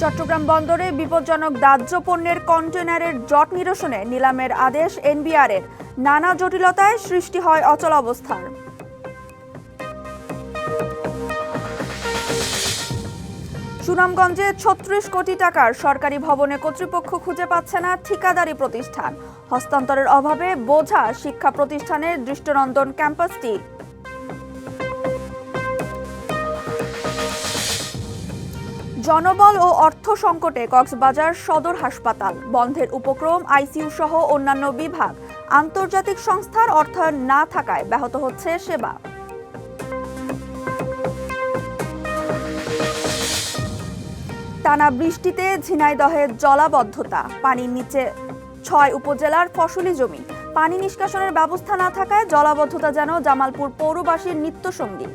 চট্টগ্রাম বন্দরে বিপজ্জনক দাহ্য পণ্যের কন্টেনারের জট নিরসনে নিলামের আদেশ এনবিআরের। নানা জটিলতায় সৃষ্টি হয় অচল অবস্থার। সুনামগঞ্জে ছত্রিশ কোটি টাকার সরকারি ভবনে কর্তৃপক্ষ খুঁজে পাচ্ছে না ঠিকাদারি প্রতিষ্ঠান। হস্তান্তরের অভাবে বোঝা শিক্ষা প্রতিষ্ঠানের দৃষ্টনন্দন ক্যাম্পাসটি। জনবল ও অর্থ সংকটে কক্সবাজার সদর হাসপাতাল। বন্ধের উপক্রম, আইসিইউ সহ অন্যান্য বিভাগ। আন্তর্জাতিক সংস্থার অর্থায়ন না থাকায় ব্যাহত হচ্ছে সেবা। টানা বৃষ্টিতে ঝিনাইদহে জলাবদ্ধতা। পানির নিচে ছয় উপজেলার ফসলি জমি। পানি নিষ্কাশনের ব্যবস্থা না থাকায় জলাবদ্ধতা যেন জামালপুর পৌরবাসীর নিত্যসঙ্গী।